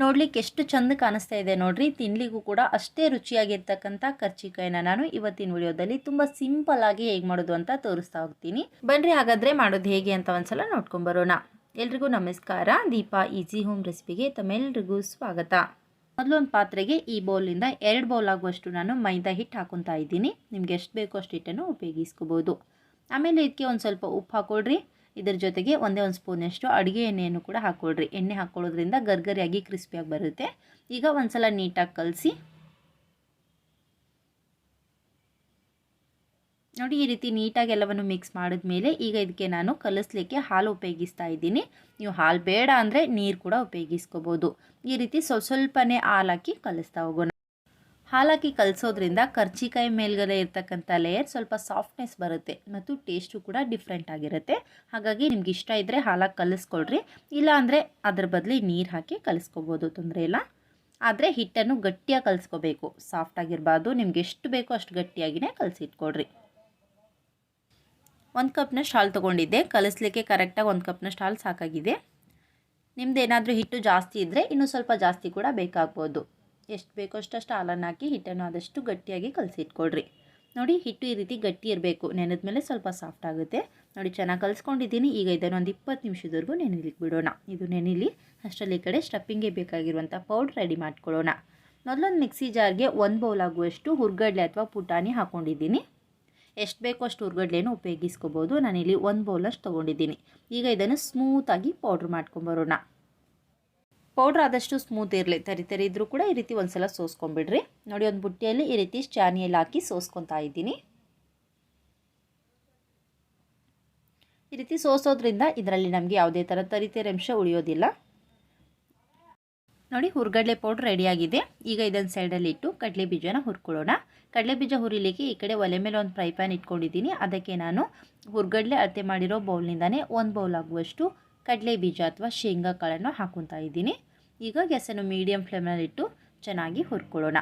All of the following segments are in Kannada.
ನೋಡ್ಲಿಕ್ಕೆ ಎಷ್ಟು ಚಂದ ಕಾಣಿಸ್ತಾ ಇದೆ ನೋಡ್ರಿ. ತಿನ್ಲಿಕ್ಕೂ ಕೂಡ ಅಷ್ಟೇ ರುಚಿಯಾಗಿರ್ತಕ್ಕಂಥ ಕರ್ಚಿಕಾಯಿನ ನಾನು ಇವತ್ತಿನ ವಿಡಿಯೋದಲ್ಲಿ ತುಂಬ ಸಿಂಪಲ್ ಆಗಿ ಹೇಗೆ ಮಾಡೋದು ಅಂತ ತೋರಿಸ್ತಾ ಹೋಗ್ತೀನಿ. ಬನ್ರಿ ಹಾಗಾದರೆ ಮಾಡೋದು ಹೇಗೆ ಅಂತ ಒಂದ್ಸಲ ನೋಡ್ಕೊಂಬರೋಣ ಎಲ್ರಿಗೂ ನಮಸ್ಕಾರ. ದೀಪಾ ಈಸಿ ಹೋಮ್ ರೆಸಿಪಿಗೆ ತಮ್ಮೆಲ್ರಿಗೂ ಸ್ವಾಗತ. ಮೊದಲೊಂದು ಪಾತ್ರೆಗೆ ಈ ಬೌಲಿಂದ ಎರಡು ಬೌಲ್ ಆಗುವಷ್ಟು ನಾನು ಮೈದಾ ಹಿಟ್ಟು ಹಾಕೊತಾ ಇದ್ದೀನಿ. ನಿಮ್ಗೆ ಎಷ್ಟು ಬೇಕೋ ಅಷ್ಟು ಹಿಟ್ಟನ್ನು ಉಪಯೋಗಿಸ್ಕೋಬೋದು. ಆಮೇಲೆ ಇದಕ್ಕೆ ಒಂದು ಸ್ವಲ್ಪ ಉಪ್ಪು ಹಾಕೊಳ್ರಿ. ಇದ್ರ ಜೊತೆಗೆ ಒಂದೇ ಒಂದು ಸ್ಪೂನಷ್ಟು ಅಡುಗೆ ಎಣ್ಣೆಯನ್ನು ಕೂಡ ಹಾಕ್ಕೊಳ್ರಿ ಎಣ್ಣೆ ಹಾಕ್ಕೊಳ್ಳೋದ್ರಿಂದ ಗರ್ಗರಿಯಾಗಿ ಕ್ರಿಸ್ಪಿಯಾಗಿ ಬರುತ್ತೆ. ಈಗ ಒಂದ್ಸಲ ನೀಟಾಗಿ ಕಲಸಿ ನೋಡಿ ಈ ರೀತಿ ನೀಟಾಗಿ ಎಲ್ಲವನ್ನು ಮಿಕ್ಸ್ ಮಾಡಿದ್ಮೇಲೆ ಈಗ ಇದಕ್ಕೆ ನಾನು ಕಲಿಸ್ಲಿಕ್ಕೆ ಹಾಲು ಉಪಯೋಗಿಸ್ತಾ ಇದ್ದೀನಿ. ನೀವು ಹಾಲು ಬೇಡ ಅಂದರೆ ನೀರು ಕೂಡ ಉಪಯೋಗಿಸ್ಕೋಬೋದು. ಈ ರೀತಿ ಸ್ವಲ್ಪ ಸ್ವಲ್ಪನೇ ಹಾಲು ಹಾಕಿ ಕಲಿಸ್ತಾ ಹೋಗೋಣ. ಹಾಲಾಕಿ ಕಲಿಸೋದ್ರಿಂದ ಕರ್ಚಿಕಾಯಿ ಮೇಲ್ಗಡೆ ಇರ್ತಕ್ಕಂಥ ಲೇಯರ್ ಸ್ವಲ್ಪ ಸಾಫ್ಟ್ನೆಸ್ ಬರುತ್ತೆ ಮತ್ತು ಟೇಸ್ಟು ಕೂಡ ಡಿಫ್ರೆಂಟ್ ಆಗಿರುತ್ತೆ. ಹಾಗಾಗಿ ನಿಮ್ಗೆ ಇಷ್ಟ ಇದ್ದರೆ ಹಾಲಾಗಿ ಕಲಿಸ್ಕೊಳ್ರಿ. ಇಲ್ಲ ಅಂದರೆ ಅದ್ರ ಬದಲಿ ನೀರು ಹಾಕಿ ಕಲಿಸ್ಕೋಬೋದು, ತೊಂದರೆ ಇಲ್ಲ. ಆದರೆ ಹಿಟ್ಟನ್ನು ಗಟ್ಟಿಯಾಗಿ ಕಲಿಸ್ಕೋಬೇಕು. ಸಾಫ್ಟಾಗಿರಬಾರ್ದು ನಿಮ್ಗೆ ಎಷ್ಟು ಬೇಕೋ ಅಷ್ಟು ಗಟ್ಟಿಯಾಗಿಯೇ ಕಲಸಿಟ್ಕೊಳ್ರಿ ಒಂದು ಕಪ್ನಷ್ಟು ಹಾಲು ತೊಗೊಂಡಿದ್ದೆ. ಕಲಿಸ್ಲಿಕ್ಕೆ ಕರೆಕ್ಟಾಗಿ ಒಂದು ಕಪ್ನಷ್ಟು ಹಾಲು ಸಾಕಾಗಿದೆ. ನಿಮ್ದು ಏನಾದರೂ ಹಿಟ್ಟು ಜಾಸ್ತಿ ಇದ್ದರೆ ಇನ್ನೂ ಸ್ವಲ್ಪ ಜಾಸ್ತಿ ಕೂಡ ಬೇಕಾಗ್ಬೋದು. ಎಷ್ಟು ಬೇಕೋ ಅಷ್ಟಷ್ಟು ಹಾಲನ್ನು ಹಾಕಿ ಹಿಟ್ಟನ್ನು ಆದಷ್ಟು ಗಟ್ಟಿಯಾಗಿ ಕಲಸಿಟ್ಕೊಳ್ರಿ. ನೋಡಿ, ಹಿಟ್ಟು ಈ ರೀತಿ ಗಟ್ಟಿ ಇರಬೇಕು. ನೆನೆದ ಮೇಲೆ ಸ್ವಲ್ಪ ಸಾಫ್ಟ್ ಆಗುತ್ತೆ. ನೋಡಿ, ಚೆನ್ನಾಗಿ ಕಲಿಸ್ಕೊಂಡಿದ್ದೀನಿ. ಈಗ ಇದನ್ನು ಒಂದು ಇಪ್ಪತ್ತು ನಿಮಿಷದವರೆಗೂ ನೆನೆಲಿಕ್ಕೆ ಬಿಡೋಣ. ಇದು ನೆನಿಲಿ ಅಷ್ಟರಲ್ಲಿ ಈ ಕಡೆ ಸ್ಟಫಿಂಗ್ಗೆ ಬೇಕಾಗಿರುವಂಥ ಪೌಡ್ರ್ ರೆಡಿ ಮಾಡ್ಕೊಳ್ಳೋಣ. ಮೊದಲೊಂದು ಮಿಕ್ಸಿ ಜಾರ್ಗೆ ಒಂದು ಬೌಲ್ ಆಗುವಷ್ಟು ಹುರ್ಗಡ್ಲೆ ಅಥವಾ ಪುಟಾಣಿ ಹಾಕ್ಕೊಂಡಿದ್ದೀನಿ ಎಷ್ಟು ಬೇಕೋ ಅಷ್ಟು ಹುರ್ಗಡ್ಲೆನೂ ಉಪಯೋಗಿಸ್ಕೋಬೋದು. ನಾನಿಲ್ಲಿ ಒಂದು ಬೌಲಷ್ಟು ತೊಗೊಂಡಿದ್ದೀನಿ. ಈಗ ಇದನ್ನು ಸ್ಮೂತಾಗಿ ಪೌಡ್ರ್ ಮಾಡ್ಕೊಂಬರೋಣ ಪೌಡ್ರ್ ಆದಷ್ಟು ಸ್ಮೂತ್ ಇರಲಿ. ತರಿ ತರಿ ಇದ್ದರೂ ಕೂಡ ಈ ರೀತಿ ಒಂದು ಸಲ ಸೋಸ್ಕೊಂಬಿಡ್ರಿ ನೋಡಿ, ಒಂದು ಬುಟ್ಟಿಯಲ್ಲಿ ಈ ರೀತಿ ಚಾನಿಯಲ್ಲಿ ಹಾಕಿ ಸೋಸ್ಕೊತಾ ಇದ್ದೀನಿ. ಈ ರೀತಿ ಸೋಸೋದ್ರಿಂದ ಇದರಲ್ಲಿ ನಮಗೆ ಯಾವುದೇ ಥರ ತರಿತರಿ ಅಂಶ ಉಳಿಯೋದಿಲ್ಲ. ನೋಡಿ, ಹುರ್ಗಡ್ಲೆ ಪೌಡ್ರ್ ರೆಡಿಯಾಗಿದೆ ಈಗ ಇದನ್ನು ಸೈಡಲ್ಲಿ ಇಟ್ಟು ಕಡಲೆ ಬೀಜನ ಹುರ್ಕೊಳ್ಳೋಣ. ಕಡಲೆ ಬೀಜ ಹುರಿಲಿಕ್ಕೆ ಈ ಕಡೆ ಒಲೆ ಮೇಲೆ ಒಂದು ಫ್ರೈ ಪ್ಯಾನ್ ಇಟ್ಕೊಂಡಿದ್ದೀನಿ. ಅದಕ್ಕೆ ನಾನು ಹುರ್ಗಡ್ಲೆ ಅಳತೆ ಮಾಡಿರೋ ಬೌಲ್ನಿಂದಾನೇ ಒಂದು ಬೌಲ್ ಆಗುವಷ್ಟು ಕಡಲೆ ಬೀಜ ಅಥವಾ ಶೇಂಗಾ ಕಾಳನ್ನು ಹಾಕೊತಾ ಇದ್ದೀನಿ. ಈಗ ಗ್ಯಾಸನ್ನು ಮೀಡಿಯಮ್ ಫ್ಲೇಮ್ನಲ್ಲಿಟ್ಟು ಚೆನ್ನಾಗಿ ಹುರ್ಕೊಳ್ಳೋಣ.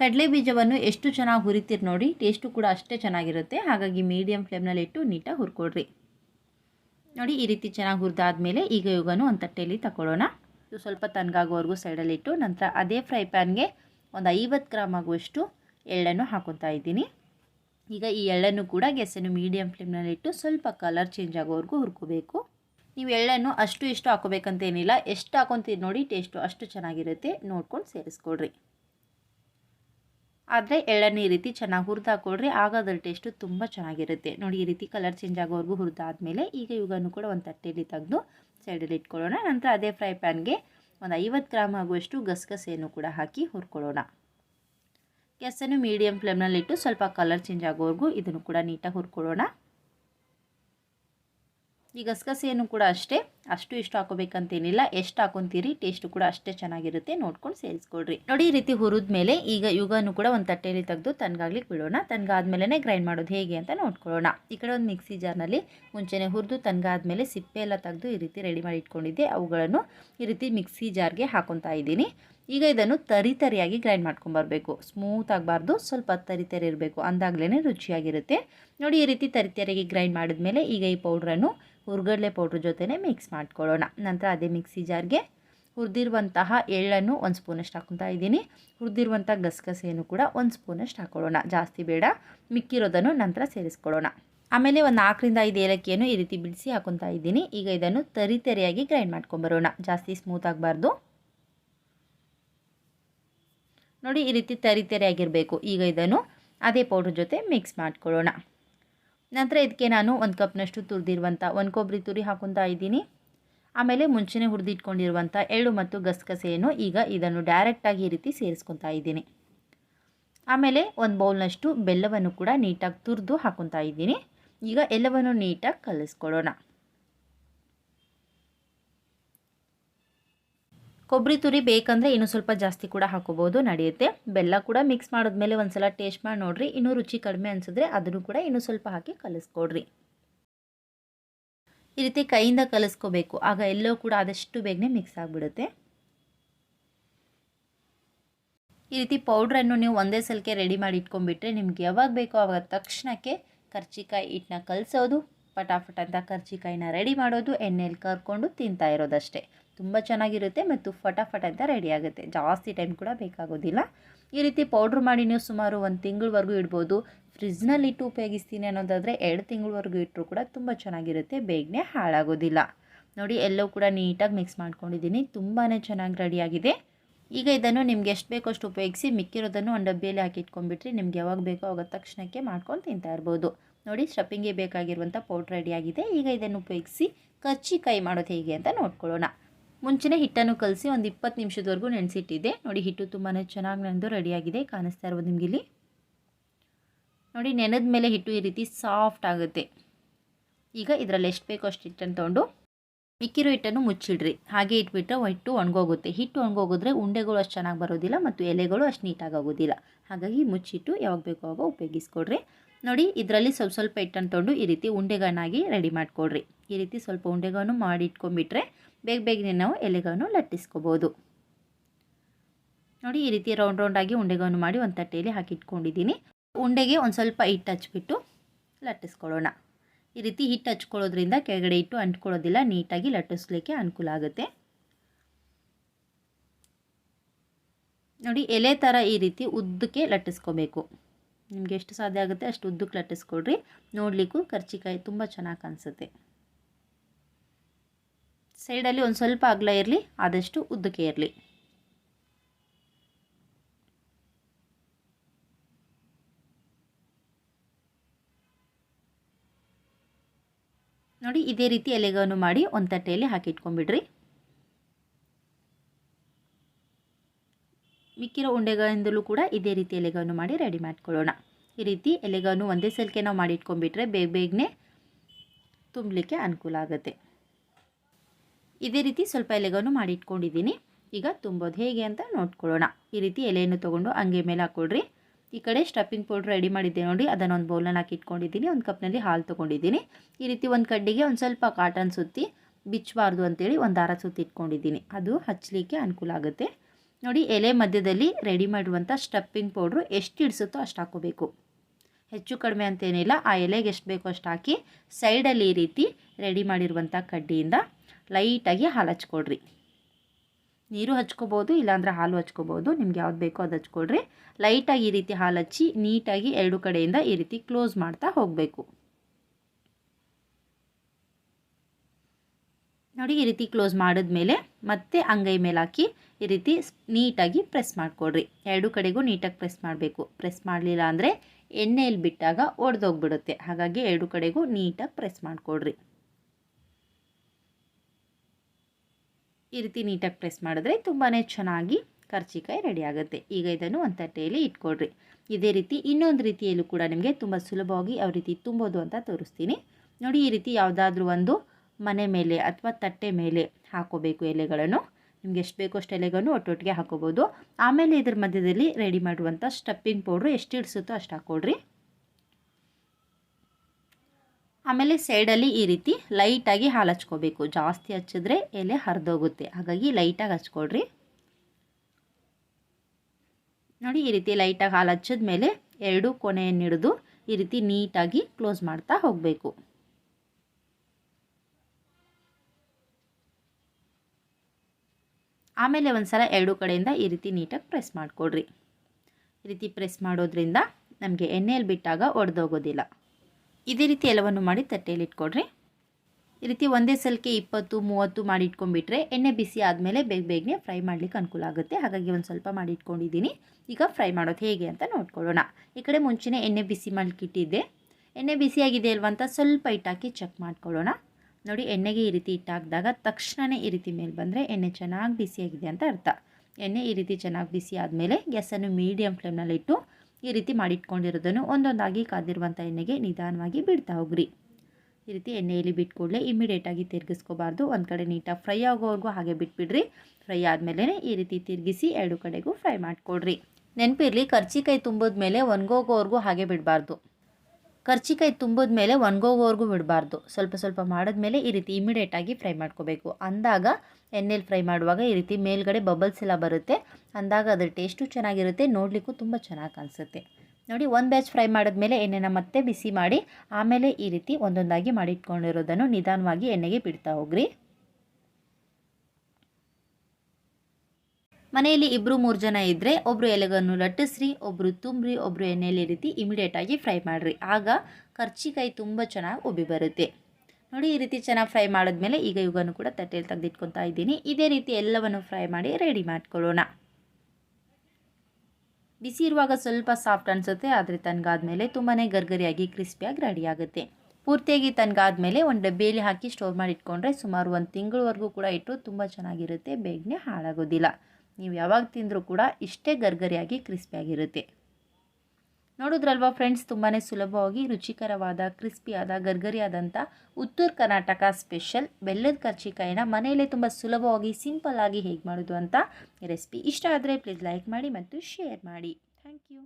ಕಡಲೆ ಬೀಜವನ್ನು ಎಷ್ಟು ಚೆನ್ನಾಗಿ ಹುರಿತೀರಿ ನೋಡಿ ಟೇಸ್ಟು ಕೂಡ ಅಷ್ಟೇ ಚೆನ್ನಾಗಿರುತ್ತೆ. ಹಾಗಾಗಿ ಮೀಡಿಯಮ್ ಫ್ಲೇಮ್ನಲ್ಲಿಟ್ಟು ನೀಟಾಗಿ ಹುರ್ಕೊಳ್ರಿ. ನೋಡಿ, ಈ ರೀತಿ ಚೆನ್ನಾಗಿ ಹುರಿದಾದ್ಮೇಲೆ ಈಗ ಇವಾಗನು ಒಂದು ತಟ್ಟೆಯಲ್ಲಿ ತಗೊಳ್ಳೋಣ ಇದು ಸ್ವಲ್ಪ ತಣ್ಣಗಾಗೋವರೆಗೂ ಸೈಡಲ್ಲಿಟ್ಟು ನಂತರ ಅದೇ ಫ್ರೈ ಪ್ಯಾನ್ಗೆ ಒಂದು ಐವತ್ತು ಗ್ರಾಮ್ ಆಗುವಷ್ಟು ಎಳ್ಳನ್ನು ಹಾಕೊತಾ ಇದ್ದೀನಿ. ಈಗ ಈ ಎಳ್ಳನ್ನು ಕೂಡ ಗೆಸನ್ನು ಮೀಡಿಯಮ್ ಫ್ಲೇಮ್ನಲ್ಲಿಟ್ಟು ಸ್ವಲ್ಪ ಕಲರ್ ಚೇಂಜ್ ಆಗೋವರೆಗೂ ಹುರ್ಕೋಬೇಕು. ನೀವು ಎಳ್ಳನ್ನು ಅಷ್ಟು ಇಷ್ಟು ಹಾಕೋಬೇಕಂತ ಏನಿಲ್ಲ, ಎಷ್ಟು ಹಾಕೊತೀರಿ ನೋಡಿ ಟೇಸ್ಟು ಅಷ್ಟು ಚೆನ್ನಾಗಿರುತ್ತೆ, ನೋಡ್ಕೊಂಡು ಸೇರಿಸ್ಕೊಳ್ರಿ. ಆದರೆ ಎಳ್ಳನ್ನು ಈ ರೀತಿ ಚೆನ್ನಾಗಿ ಹುರಿದು ಹಾಕೊಳ್ರಿ ಆಗ ಅದರ ಟೇಸ್ಟು ತುಂಬ ಚೆನ್ನಾಗಿರುತ್ತೆ. ನೋಡಿ, ಈ ರೀತಿ ಕಲರ್ ಚೇಂಜ್ ಆಗೋವರೆಗೂ ಹುರಿದಾದ್ಮೇಲೆ ಈಗ ಇವುಗಳನ್ನು ಕೂಡ ಒಂದು ತಟ್ಟೆಯಲ್ಲಿ ತೆಗೆದು ಸೈಡಲ್ಲಿ ಇಟ್ಕೊಳ್ಳೋಣ. ನಂತರ ಅದೇ ಫ್ರೈ ಪ್ಯಾನ್ಗೆ ಒಂದು ಐವತ್ತು ಗ್ರಾಮ್ ಆಗುವಷ್ಟು ಗಸಗಸೆಯನ್ನು ಕೂಡ ಹಾಕಿ ಹುರ್ಕೊಳ್ಳೋಣ. ಗ್ಯಾಸನ್ನು ಮೀಡಿಯಂ ಫ್ಲೇಮ್ನಲ್ಲಿಟ್ಟು ಸ್ವಲ್ಪ ಕಲರ್ ಚೇಂಜ್ ಆಗೋವರೆಗೂ ಇದನ್ನು ಕೂಡ ನೀಟಾಗಿ ಹುರ್ಕೊಳ್ಳೋಣ. ಈ ಗಸಗಸೆಯನ್ನು ಕೂಡ ಅಷ್ಟೇ, ಅಷ್ಟು ಇಷ್ಟು ಹಾಕೋಬೇಕಂತೇನಿಲ್ಲ, ಎಷ್ಟು ಹಾಕೊತೀರಿ ಟೇಸ್ಟು ಕೂಡ ಅಷ್ಟೇ ಚೆನ್ನಾಗಿರುತ್ತೆ, ನೋಡ್ಕೊಂಡು ಸೇರಿಸ್ಕೊಳ್ರಿ. ನೋಡಿ, ಈ ರೀತಿ ಹುರಿದ ಮೇಲೆ ಈಗ ಯುಗನ್ನು ಕೂಡ ಒಂದು ತಟ್ಟೆಯಲ್ಲಿ ತೆಗೆದು ತನ್ಗಾಗ್ಲಿಕ್ಕೆ ಬಿಡೋಣ. ತನ್ಗಾದ್ಮೇಲೆ ಗ್ರೈಂಡ್ ಮಾಡೋದು ಹೇಗೆ ಅಂತ ನೋಡ್ಕೊಳ್ಳೋಣ. ಈ ಕಡೆ ಒಂದು ಮಿಕ್ಸಿ ಜಾರ್ನಲ್ಲಿ ಮುಂಚೆನೇ ಹುರಿದು ತನ್ಗಾದ್ಮೇಲೆ ಸಿಪ್ಪೆ ಎಲ್ಲ ತೆಗೆದು ಈ ರೀತಿ ರೆಡಿ ಮಾಡಿ ಇಟ್ಕೊಂಡಿದ್ದೆ. ಅವುಗಳನ್ನು ಈ ರೀತಿ ಮಿಕ್ಸಿ ಜಾರ್ಗೆ ಹಾಕೊತಾ ಇದ್ದೀನಿ. ಈಗ ಇದನ್ನು ತರಿ ತರಿಯಾಗಿ ಗ್ರೈಂಡ್ ಮಾಡ್ಕೊಂಬರ್ಬೇಕು ಸ್ಮೂತ್ ಆಗಬಾರ್ದು, ಸ್ವಲ್ಪ ತರಿ ತರಿ ಇರಬೇಕು. ಅಂದಾಗಲೇ ರುಚಿಯಾಗಿರುತ್ತೆ. ನೋಡಿ, ಈ ರೀತಿ ತರಿ ತರಿಯಾಗಿ ಗ್ರೈಂಡ್ ಮಾಡಿದ್ಮೇಲೆ ಈಗ ಈ ಪೌಡ್ರನ್ನು ಹುರ್ಗಡ್ಲೆ ಪೌಡ್ರ್ ಜೊತೆನೇ ಮಿಕ್ಸ್ ಮಾಡ್ಕೊಳ್ಳೋಣ. ನಂತರ ಅದೇ ಮಿಕ್ಸಿ ಜಾರ್ಗೆ ಹುರಿದಿರುವಂತಹ ಎಳ್ಳನ್ನು ಒಂದು ಸ್ಪೂನಷ್ಟು ಹಾಕೊತಾ ಇದ್ದೀನಿ. ಹುರಿದಿರುವಂಥ ಗಸಗಸೆಯನ್ನು ಕೂಡ ಒಂದು ಸ್ಪೂನಷ್ಟು ಹಾಕೊಳ್ಳೋಣ ಜಾಸ್ತಿ ಬೇಡ. ಮಿಕ್ಕಿರೋದನ್ನು ನಂತರ ಸೇರಿಸ್ಕೊಳ್ಳೋಣ. ಆಮೇಲೆ ಒಂದು ನಾಲ್ಕರಿಂದ ಐದು ಏಲಕ್ಕಿಯನ್ನು ಈ ರೀತಿ ಬಿಡಿಸಿ ಹಾಕೊತಾ ಇದ್ದೀನಿ. ಈಗ ಇದನ್ನು ತರಿ ತರಿಯಾಗಿ ಗ್ರೈಂಡ್ ಮಾಡ್ಕೊಂಬರೋಣ ಜಾಸ್ತಿ ಸ್ಮೂತ್ ಆಗಬಾರ್ದು. ನೋಡಿ ಈ ರೀತಿ ತರಿ ಆಗಿರಬೇಕು. ಈಗ ಇದನ್ನು ಅದೇ ಪೌಡ್ರ್ ಜೊತೆ ಮಿಕ್ಸ್ ಮಾಡ್ಕೊಳ್ಳೋಣ. ನಂತರ ಇದಕ್ಕೆ ನಾನು ಒಂದು ಕಪ್ನಷ್ಟು ತುರಿದಿರುವಂಥ ಒಂದು ಕೊಬ್ಬರಿ ತುರಿ ಹಾಕೊತಾ ಇದ್ದೀನಿ. ಆಮೇಲೆ ಮುಂಚೆನೇ ಹುರಿದಿಟ್ಕೊಂಡಿರುವಂಥ ಎಳ್ಳು ಮತ್ತು ಗಸಗಸೆಯನ್ನು ಈಗ ಇದನ್ನು ಡೈರೆಕ್ಟಾಗಿ ಈ ರೀತಿ ಸೇರಿಸ್ಕೊತಾ ಇದ್ದೀನಿ. ಆಮೇಲೆ ಒಂದು ಬೌಲ್ನಷ್ಟು ಬೆಲ್ಲವನ್ನು ಕೂಡ ನೀಟಾಗಿ ತುರಿದು ಹಾಕೊತಾ ಇದ್ದೀನಿ. ಈಗ ಎಲ್ಲವನ್ನು ನೀಟಾಗಿ ಕಲಿಸ್ಕೊಳ್ಳೋಣ. ಕೊಬ್ಬರಿ ತುರಿ ಬೇಕಂದರೆ ಇನ್ನೂ ಸ್ವಲ್ಪ ಜಾಸ್ತಿ ಕೂಡ ಹಾಕೋಬೋದು, ನಡೆಯುತ್ತೆ. ಬೆಲ್ಲ ಕೂಡ ಮಿಕ್ಸ್ ಮಾಡಿದ್ಮೇಲೆ ಒಂದು ಸಲ ಟೇಸ್ಟ್ ಮಾಡಿ ನೋಡಿರಿ. ಇನ್ನೂ ರುಚಿ ಕಡಿಮೆ ಅನಿಸಿದ್ರೆ ಅದನ್ನು ಕೂಡ ಇನ್ನೂ ಸ್ವಲ್ಪ ಹಾಕಿ ಕಲಿಸ್ಕೊಡ್ರಿ. ಈ ರೀತಿ ಕೈಯಿಂದ ಕಲಿಸ್ಕೋಬೇಕು. ಆಗ ಎಲ್ಲೋ ಕೂಡ ಆದಷ್ಟು ಬೇಗನೆ ಮಿಕ್ಸ್ ಆಗಿಬಿಡುತ್ತೆ. ಈ ರೀತಿ ಪೌಡ್ರನ್ನು ನೀವು ಒಂದೇ ಸಲಕ್ಕೆ ರೆಡಿ ಮಾಡಿ ಇಟ್ಕೊಂಡ್ಬಿಟ್ರೆ ನಿಮ್ಗೆ ಯಾವಾಗ ಬೇಕೋ ಆವಾಗ ತಕ್ಷಣಕ್ಕೆ ಕರ್ಚಿಕಾಯಿ ಹಿಟ್ಟನ್ನ ಕಲಿಸೋದು, ಪಟಾಫಟ್ ಅಂತ ಕರ್ಚಿಕಾಯಿನ ರೆಡಿ ಮಾಡೋದು, ಎಣ್ಣೆಯಲ್ಲಿ ಕರ್ಕೊಂಡು ತಿಂತಾ ಇರೋದಷ್ಟೇ. ತುಂಬ ಚೆನ್ನಾಗಿರುತ್ತೆ ಮತ್ತು ಫಟಾಫಟ ಅಂತ ರೆಡಿ ಆಗುತ್ತೆ. ಜಾಸ್ತಿ ಟೈಮ್ ಕೂಡ ಬೇಕಾಗೋದಿಲ್ಲ. ಈ ರೀತಿ ಪೌಡ್ರ್ ಮಾಡಿ ನೀವು ಸುಮಾರು ಒಂದು ತಿಂಗಳವರೆಗೂ ಇಡ್ಬೋದು. ಫ್ರಿಜ್ನಲ್ಲಿ ಇಟ್ಟು ಉಪಯೋಗಿಸ್ತೀನಿ ಅನ್ನೋದಾದರೆ ಎರಡು ತಿಂಗಳವರೆಗೂ ಇಟ್ಟರು ಕೂಡ ತುಂಬ ಚೆನ್ನಾಗಿರುತ್ತೆ. ಬೇಗನೆ ಹಾಳಾಗೋದಿಲ್ಲ. ನೋಡಿ, ಎಲ್ಲವೂ ಕೂಡ ನೀಟಾಗಿ ಮಿಕ್ಸ್ ಮಾಡ್ಕೊಂಡಿದ್ದೀನಿ. ತುಂಬಾ ಚೆನ್ನಾಗಿ ರೆಡಿಯಾಗಿದೆ ಈಗ ಇದನ್ನು ನಿಮ್ಗೆ ಎಷ್ಟು ಬೇಕೋ ಅಷ್ಟು ಉಪಯೋಗಿಸಿ ಮಿಕ್ಕಿರೋದನ್ನು ಒಂದು ಡಬ್ಬಿಯಲ್ಲಿ ಹಾಕಿ ಇಟ್ಕೊಂಡ್ಬಿಟ್ರಿ ನಿಮ್ಗೆ ಯಾವಾಗ ಬೇಕೋ ಆವಾಗ ತಕ್ಷಣಕ್ಕೆ ಮಾಡ್ಕೊಂಡು ತಿಂತಾ ಇರ್ಬೋದು. ನೋಡಿ ಸ್ಟಫಿಂಗ್ಗೆ ಬೇಕಾಗಿರುವಂಥ ಪೌಡ್ರ್ ರೆಡಿಯಾಗಿದೆ ಈಗ ಇದನ್ನು ಉಪಯೋಗಿಸಿ ಕೈ ಮಾಡೋದು ಹೇಗೆ ಅಂತ ನೋಡ್ಕೊಳ್ಳೋಣ. ಮುಂಚೆನೇ ಹಿಟ್ಟನ್ನು ಕಲಸಿ ಒಂದು ಇಪ್ಪತ್ತು ನಿಮಿಷದವರೆಗೂ ನೆನೆಸಿಟ್ಟಿದ್ದೆ ನೋಡಿ, ಹಿಟ್ಟು ತುಂಬಾ ಚೆನ್ನಾಗಿ ನೆನೆದು ರೆಡಿಯಾಗಿದೆ, ಕಾಣಿಸ್ತಾ ಇರ್ಬೋದು ನಿಮ್ಗೆ ಇಲ್ಲಿ ನೋಡಿ, ನೆನೆದ ಮೇಲೆ ಹಿಟ್ಟು ಈ ರೀತಿ ಸಾಫ್ಟ್ ಆಗುತ್ತೆ. ಈಗ ಇದರಲ್ಲಿ ಎಷ್ಟು ಬೇಕೋ ಅಷ್ಟು ಹಿಟ್ಟನ್ನು ತೊಗೊಂಡು ಮಿಕ್ಕಿರೋ ಹಿಟ್ಟನ್ನು ಮುಚ್ಚಿಡ್ರಿ. ಹಾಗೆ ಇಟ್ಬಿಟ್ರೆ ಹಿಟ್ಟು ಒಣಗೋಗುತ್ತೆ. ಹಿಟ್ಟು ಒಣಗೋಗಿದ್ರೆ ಉಂಡೆಗಳು ಅಷ್ಟು ಚೆನ್ನಾಗಿ ಬರೋದಿಲ್ಲ ಮತ್ತು ಎಲೆಗಳು ಅಷ್ಟು ನೀಟಾಗಿ ಆಗೋದಿಲ್ಲ. ಹಾಗಾಗಿ ಮುಚ್ಚಿಟ್ಟು ಯಾವಾಗ ಬೇಕೋ ಆವಾಗ ಉಪಯೋಗಿಸ್ಕೊಡ್ರಿ. ನೋಡಿ, ಇದರಲ್ಲಿ ಸ್ವಲ್ಪ ಸ್ವಲ್ಪ ಹಿಟ್ಟನ್ನು ತೊಗೊಂಡು ಈ ರೀತಿ ಉಂಡೆಗಳನ್ನಾಗಿ ರೆಡಿ ಮಾಡಿಕೊಡ್ರಿ. ಈ ರೀತಿ ಸ್ವಲ್ಪ ಉಂಡೆಗಳನ್ನು ಮಾಡಿ ಇಟ್ಕೊಂಡ್ಬಿಟ್ರೆ ಬೇಗ ಬೇಗನೆ ನಾವು ಎಲೆಗಳನ್ನು ಲಟ್ಟಿಸ್ಕೋಬೋದು. ನೋಡಿ ಈ ರೀತಿ ರೌಂಡ್ ರೌಂಡಾಗಿ ಉಂಡೆಗಳನ್ನು ಮಾಡಿ ಒಂದು ತಟ್ಟೆಯಲ್ಲಿ ಹಾಕಿ ಇಟ್ಕೊಂಡಿದ್ದೀನಿ ಉಂಡೆಗೆ ಒಂದು ಸ್ವಲ್ಪ ಹಿಟ್ಟು ಹಚ್ಬಿಟ್ಟು ಲಟ್ಟಿಸ್ಕೊಳ್ಳೋಣ. ಈ ರೀತಿ ಹಿಟ್ಟು ಹಚ್ಕೊಳ್ಳೋದ್ರಿಂದ ಕೆಳಗಡೆ ಇಟ್ಟು ಅಂಟ್ಕೊಳ್ಳೋದಿಲ್ಲ, ನೀಟಾಗಿ ಲಟ್ಟಿಸ್ಲಿಕ್ಕೆ ಅನುಕೂಲ ಆಗುತ್ತೆ. ನೋಡಿ ಎಲೆ ಥರ ಈ ರೀತಿ ಉದ್ದಕ್ಕೆ ಲಟ್ಟಿಸ್ಕೋಬೇಕು. ನಿಮಗೆ ಎಷ್ಟು ಸಾಧ್ಯ ಆಗುತ್ತೆ ಅಷ್ಟು ಉದ್ದಕ್ಕೆ ಲಟ್ಟಿಸ್ಕೊಳ್ರಿ. ನೋಡಲಿಕ್ಕೂ ಕರ್ಚಿಕಾಯಿ ತುಂಬ ಚೆನ್ನಾಗಿ ಕಾಣಿಸುತ್ತೆ. ಸೈಡಲ್ಲಿ ಒಂದು ಸ್ವಲ್ಪ ಅಗಲ ಇರಲಿ, ಆದಷ್ಟು ಉದ್ದಕ್ಕೆ ಇರಲಿ. ನೋಡಿ, ಇದೇ ರೀತಿ ಎಲೆಗಳನ್ನು ಮಾಡಿ ಒಂದು ತಟ್ಟೆಯಲ್ಲಿ ಹಾಕಿಟ್ಕೊಂಡ್ಬಿಡ್ರಿ. ಮಿಕ್ಕಿರೋ ಉಂಡೆಗಳಿಂದಲೂ ಕೂಡ ಇದೇ ರೀತಿ ಎಲೆಗಳನ್ನು ಮಾಡಿ ರೆಡಿ ಮಾಡ್ಕೊಳ್ಳೋಣ. ಈ ರೀತಿ ಎಲೆಗಳನ್ನು ಒಂದೇ ಸಲಕ್ಕೆ ನಾವು ಮಾಡಿಟ್ಕೊಂಡ್ಬಿಟ್ರೆ ಬೇಗ ಬೇಗನೆ ತುಂಬಲಿಕ್ಕೆ ಅನುಕೂಲ ಆಗುತ್ತೆ. ಇದೇ ರೀತಿ ಸ್ವಲ್ಪ ಎಲೆಗಳನ್ನು ಮಾಡಿ ಇಟ್ಕೊಂಡಿದ್ದೀನಿ ಈಗ ತುಂಬೋದು ಹೇಗೆ ಅಂತ ನೋಡ್ಕೊಳ್ಳೋಣ. ಈ ರೀತಿ ಎಲೆಯನ್ನು ತೊಗೊಂಡು ಹಂಗೆ ಮೇಲೆ ಹಾಕ್ಕೊಡ್ರಿ ಈ ಕಡೆ ಸ್ಟಫಿಂಗ್ ಪೌಡ್ರ್ ರೆಡಿ ಮಾಡಿದ್ದೆ ನೋಡಿ, ಅದನ್ನು ಒಂದು ಬೌಲನ್ನು ಹಾಕಿ ಇಟ್ಕೊಂಡಿದ್ದೀನಿ ಒಂದು ಕಪ್ನಲ್ಲಿ ಹಾಲು ತೊಗೊಂಡಿದ್ದೀನಿ. ಈ ರೀತಿ ಒಂದು ಕಡ್ಡಿಗೆ ಒಂದು ಸ್ವಲ್ಪ ಕಾಟನ್ ಸುತ್ತಿ ಬಿಚ್ಚಬಾರ್ದು ಅಂತೇಳಿ ಒಂದು ದಾರ ಸುತ್ತಿ ಇಟ್ಕೊಂಡಿದ್ದೀನಿ. ಅದು ಹಚ್ಚಲಿಕ್ಕೆ ಅನುಕೂಲ ಆಗುತ್ತೆ. ನೋಡಿ, ಎಲೆ ಮಧ್ಯದಲ್ಲಿ ರೆಡಿ ಮಾಡಿರುವಂಥ ಸ್ಟಫಿಂಗ್ ಪೌಡ್ರು ಎಷ್ಟು ಇಡಿಸುತ್ತೋ ಅಷ್ಟು ಹಾಕೋಬೇಕು ಹೆಚ್ಚು ಕಡಿಮೆ ಅಂತೇನಿಲ್ಲ, ಆ ಎಲೆಗೆ ಎಷ್ಟು ಬೇಕೋ ಅಷ್ಟು ಹಾಕಿ ಸೈಡಲ್ಲಿ ಈ ರೀತಿ ರೆಡಿ ಮಾಡಿರುವಂಥ ಕಡ್ಡಿಯಿಂದ ಲೈಟಾಗಿ ಹಾಲು ಹಚ್ಕೊಡ್ರಿ ನೀರು ಹಚ್ಕೋಬೋದು, ಇಲ್ಲಾಂದರೆ ಹಾಲು ಹಚ್ಕೋಬೋದು. ನಿಮ್ಗೆ ಯಾವ್ದು ಬೇಕೋ ಅದು ಹಚ್ಕೊಡ್ರಿ ಲೈಟಾಗಿ ಈ ರೀತಿ ಹಾಲು ಹಚ್ಚಿ ನೀಟಾಗಿ ಎರಡು ಕಡೆಯಿಂದ ಈ ರೀತಿ ಕ್ಲೋಸ್ ಮಾಡ್ತಾ ಹೋಗಬೇಕು. ನೋಡಿ, ಈ ರೀತಿ ಕ್ಲೋಸ್ ಮಾಡಿದ್ಮೇಲೆ ಮತ್ತೆ ಅಂಗೈ ಮೇಲೆ ಹಾಕಿ ಈ ರೀತಿ ನೀಟಾಗಿ ಪ್ರೆಸ್ ಮಾಡಿಕೊಡ್ರಿ ಎರಡು ಕಡೆಗೂ ನೀಟಾಗಿ ಪ್ರೆಸ್ ಮಾಡಬೇಕು. ಪ್ರೆಸ್ ಮಾಡಲಿಲ್ಲ ಅಂದರೆ ಎಣ್ಣೆಯಲ್ಲಿ ಬಿಟ್ಟಾಗ ಒಡೆದೋಗ್ಬಿಡುತ್ತೆ. ಹಾಗಾಗಿ ಎರಡು ಕಡೆಗೂ ನೀಟಾಗಿ ಪ್ರೆಸ್ ಮಾಡಿಕೊಡ್ರಿ ಈ ರೀತಿ ನೀಟಾಗಿ ಪ್ರೆಸ್ ಮಾಡಿದ್ರೆ ತುಂಬಾ ಚೆನ್ನಾಗಿ ಕರ್ಚಿಕಾಯಿ ರೆಡಿ ಆಗುತ್ತೆ. ಈಗ ಇದನ್ನು ಒಂದು ತಟ್ಟೆಯಲ್ಲಿ ಇಟ್ಕೊಡ್ರಿ ಇದೇ ರೀತಿ ಇನ್ನೊಂದು ರೀತಿಯಲ್ಲೂ ಕೂಡ ನಿಮಗೆ ತುಂಬ ಸುಲಭವಾಗಿ ಯಾವ ರೀತಿ ತುಂಬೋದು ಅಂತ ತೋರಿಸ್ತೀನಿ. ನೋಡಿ, ಈ ರೀತಿ ಯಾವುದಾದ್ರೂ ಒಂದು ಮನೆ ಮೇಲೆ ಅಥವಾ ತಟ್ಟೆ ಮೇಲೆ ಹಾಕೋಬೇಕು ಎಲೆಗಳನ್ನು. ನಿಮ್ಗೆ ಎಷ್ಟು ಬೇಕೋ ಅಷ್ಟು ಎಲೆಗಳನ್ನು ಒಟ್ಟೊಟ್ಟಿಗೆ ಹಾಕೋಬೋದು. ಆಮೇಲೆ ಇದ್ರ ಮಧ್ಯದಲ್ಲಿ ರೆಡಿ ಮಾಡುವಂಥ ಸ್ಟಪ್ಪಿಂಗ್ ಪೌಡ್ರು ಎಷ್ಟು ಇಡಿಸುತ್ತೋ ಅಷ್ಟು ಹಾಕ್ಕೊಡ್ರಿ ಆಮೇಲೆ ಸೈಡಲ್ಲಿ ಈ ರೀತಿ ಲೈಟಾಗಿ ಹಾಲು ಹಚ್ಕೋಬೇಕು. ಜಾಸ್ತಿ ಹಚ್ಚಿದ್ರೆ ಎಲೆ ಹರಿದೋಗುತ್ತೆ. ಹಾಗಾಗಿ ಲೈಟಾಗಿ ಹಚ್ಕೊಡ್ರಿ ನೋಡಿ ಈ ರೀತಿ ಲೈಟಾಗಿ ಹಾಲು ಹಚ್ಚಿದ ಮೇಲೆ ಎರಡು ಕೊನೆಯನ್ನು ಹಿಡಿದು ಈ ರೀತಿ ನೀಟಾಗಿ ಕ್ಲೋಸ್ ಮಾಡ್ತಾ ಹೋಗಬೇಕು. ಆಮೇಲೆ ಒಂದು ಸಲ ಎರಡು ಕಡೆಯಿಂದ ಈ ರೀತಿ ನೀಟಾಗಿ ಪ್ರೆಸ್ ಮಾಡಿಕೊಡ್ರಿ ಈ ರೀತಿ ಪ್ರೆಸ್ ಮಾಡೋದ್ರಿಂದ ನಮಗೆ ಎಣ್ಣೆಯಲ್ಲಿ ಬಿಟ್ಟಾಗ ಒಡೆದೋಗೋದಿಲ್ಲ. ಇದೇ ರೀತಿ ಎಲ್ಲವನ್ನು ಮಾಡಿ ತಟ್ಟೆಯಲ್ಲಿ ಇಟ್ಕೊಡ್ರಿ. ಈ ರೀತಿ ಒಂದೇ ಸಲಕ್ಕೆ ಇಪ್ಪತ್ತು, ಮೂವತ್ತು ಮಾಡಿ ಇಟ್ಕೊಂಡ್ಬಿಟ್ರೆ ಎಣ್ಣೆ ಬಿಸಿ ಆದಮೇಲೆ ಬೇಗ ಬೇಗನೆ ಫ್ರೈ ಮಾಡಲಿಕ್ಕೆ ಅನುಕೂಲ ಆಗುತ್ತೆ. ಹಾಗಾಗಿ ಒಂದು ಸ್ವಲ್ಪ ಮಾಡಿ ಇಟ್ಕೊಂಡಿದ್ದೀನಿ. ಈಗ ಫ್ರೈ ಮಾಡೋದು ಹೇಗೆ ಅಂತ ನೋಡ್ಕೊಳ್ಳೋಣ. ಈ ಕಡೆ ಮುಂಚೆನೇ ಎಣ್ಣೆ ಬಿಸಿ ಮಾಡಲಿಕ್ಕಿಟ್ಟಿದ್ದೆ ಎಣ್ಣೆ ಬಿಸಿಯಾಗಿದೆ ಅಲ್ವಂತ ಅಂತ ಸ್ವಲ್ಪ ಇಟ್ಟಾಕಿ ಚೆಕ್ ಮಾಡ್ಕೊಳ್ಳೋಣ. ನೋಡಿ, ಎಣ್ಣೆಗೆ ಈ ರೀತಿ ಇಟ್ಟಾಕಿದಾಗ ತಕ್ಷಣವೇ ಈ ರೀತಿ ಮೇಲೆ ಬಂದರೆ ಎಣ್ಣೆ ಚೆನ್ನಾಗಿ ಬಿಸಿಯಾಗಿದೆ ಅಂತ ಅರ್ಥ. ಎಣ್ಣೆ ಈ ರೀತಿ ಚೆನ್ನಾಗಿ ಬಿಸಿ ಆದಮೇಲೆ ಗ್ಯಾಸನ್ನು ಮೀಡಿಯಮ್ ಫ್ಲೇಮ್ನಲ್ಲಿಟ್ಟು ಈ ರೀತಿ ಮಾಡಿಟ್ಕೊಂಡಿರೋದನ್ನು ಒಂದೊಂದಾಗಿ ಕಾದಿರುವಂಥ ಎಣ್ಣೆಗೆ ನಿಧಾನವಾಗಿ ಬಿಡ್ತಾ ಹೋಗ್ರಿ. ಈ ರೀತಿ ಎಣ್ಣೆಯಲ್ಲಿ ಬಿಟ್ಕೊಡ್ಲೆ ಇಮಿಡಿಯೇಟಾಗಿ ತಿರುಗಿಸ್ಕೋಬಾರ್ದು. ಒಂದು ಕಡೆ ನೀಟಾಗಿ ಫ್ರೈ ಆಗೋವರೆಗೂ ಹಾಗೆ ಬಿಟ್ಬಿಡ್ರಿ. ಫ್ರೈ ಆದಮೇಲೆ ಈ ರೀತಿ ತಿರುಗಿಸಿ ಎರಡು ಕಡೆಗೂ ಫ್ರೈ ಮಾಡಿಕೊಡ್ರಿ. ನೆನಪಿರಲಿ, ಕರ್ಚಿಕಾಯಿ ತುಂಬಿದ ಮೇಲೆ ಒಣಗೋಗೋವರೆಗೂ ಹಾಗೆ ಬಿಡಬಾರ್ದು. ಕರ್ಚಿಕಾಯಿ ತುಂಬಿದ ಮೇಲೆ ಒಣಗೋಗೋವರೆಗೂ ಬಿಡಬಾರ್ದು. ಸ್ವಲ್ಪ ಸ್ವಲ್ಪ ಮಾಡಿದ್ಮೇಲೆ ಈ ರೀತಿ ಇಮಿಡಿಯೇಟಾಗಿ ಫ್ರೈ ಮಾಡ್ಕೋಬೇಕು. ಅಂದಾಗ ಎಣ್ಣೆಲಿ ಫ್ರೈ ಮಾಡುವಾಗ ಈ ರೀತಿ ಮೇಲ್ಗಡೆ ಬಬಲ್ಸ್ ಎಲ್ಲ ಬರುತ್ತೆ. ಅಂದಾಗ ಅದರ ಟೇಸ್ಟು ಚೆನ್ನಾಗಿರುತ್ತೆ. ನೋಡಲಿಕ್ಕೂ ತುಂಬ ಚೆನ್ನಾಗಿ ಕಾಣಿಸುತ್ತೆ. ನೋಡಿ, ಒಂದು ಬ್ಯಾಚ್ ಫ್ರೈ ಮಾಡಿದ್ಮೇಲೆ ಎಣ್ಣೆನ ಮತ್ತೆ ಬಿಸಿ ಮಾಡಿ, ಆಮೇಲೆ ಈ ರೀತಿ ಒಂದೊಂದಾಗಿ ಮಾಡಿಟ್ಕೊಂಡಿರೋದನ್ನು ನಿಧಾನವಾಗಿ ಎಣ್ಣೆಗೆ ಬಿಡ್ತಾ ಹೋಗ್ರಿ. ಮನೆಯಲ್ಲಿ ಇಬ್ಬರು ಮೂರು ಜನ ಇದ್ದರೆ ಒಬ್ಬರು ಎಲೆಗನ್ನು ಲಟ್ಟಿಸ್ರಿ ಒಬ್ಬರು ತುಂಬ್ರಿ ಒಬ್ಬರು ಎಣ್ಣೆಯಲ್ಲಿ ರೀತಿ ಇಮಿಡಿಯೇಟಾಗಿ ಫ್ರೈ ಮಾಡಿರಿ. ಆಗ ಕರ್ಚಿಕಾಯಿ ತುಂಬ ಚೆನ್ನಾಗಿ ಉಬ್ಬಿ ಬರುತ್ತೆ. ನೋಡಿ, ಈ ರೀತಿ ಚೆನ್ನಾಗಿ ಫ್ರೈ ಮಾಡಿದ್ಮೇಲೆ ಈಗ ಇವುಗಳನ್ನು ಕೂಡ ತಟ್ಟೆಯಲ್ಲಿ ತೆಗೆದಿಟ್ಕೊತಾ ಇದ್ದೀನಿ. ಇದೇ ರೀತಿ ಎಲ್ಲವನ್ನು ಫ್ರೈ ಮಾಡಿ ರೆಡಿ ಮಾಡ್ಕೊಳ್ಳೋಣ. ಬಿಸಿ ಇರುವಾಗ ಸ್ವಲ್ಪ ಸಾಫ್ಟ್ ಅನಿಸುತ್ತೆ, ಆದರೆ ತನಗಾದ್ಮೇಲೆ ತುಂಬಾ ಗರ್ಗರಿಯಾಗಿ, ಕ್ರಿಸ್ಪಿಯಾಗಿ ರೆಡಿ ಆಗುತ್ತೆ ಪೂರ್ತಿಯಾಗಿ ತನಗಾದ್ಮೇಲೆ ಒಂದು ಡಬ್ಬಿಯಲ್ಲಿ ಹಾಕಿ ಸ್ಟೋರ್ ಮಾಡಿ ಇಟ್ಕೊಂಡ್ರೆ ಸುಮಾರು ಒಂದು ತಿಂಗಳವರೆಗೂ ಕೂಡ ಇಟ್ಟು ತುಂಬ ಚೆನ್ನಾಗಿರುತ್ತೆ, ಬೇಗನೆ ಹಾಳಾಗೋದಿಲ್ಲ. ನೀವು ಯಾವಾಗ ತಿಂದರೂ ಕೂಡ ಇಷ್ಟೇ ಗರ್ಗರಿಯಾಗಿ ಕ್ರಿಸ್ಪಿಯಾಗಿರುತ್ತೆ ನೋಡಿದ್ರಲ್ವಾ ಫ್ರೆಂಡ್ಸ್ ತುಂಬಾ ಸುಲಭವಾಗಿ ರುಚಿಕರವಾದ ಕ್ರಿಸ್ಪಿಯಾದ ಗರ್ಗರಿಯಾದಂಥ ಉತ್ತರ ಕರ್ನಾಟಕ ಸ್ಪೆಷಲ್ ಬೆಲ್ಲದ ಕರ್ಚಿಕಾಯಿನ ಮನೆಯಲ್ಲೇ ತುಂಬ ಸುಲಭವಾಗಿ ಸಿಂಪಲ್ಲಾಗಿ ಹೇಗೆ ಮಾಡೋದು ಅಂತ ರೆಸಿಪಿ ಇಷ್ಟ ಆದರೆ ಪ್ಲೀಸ್ ಲೈಕ್ ಮಾಡಿ ಮತ್ತು ಶೇರ್ ಮಾಡಿ. Thank you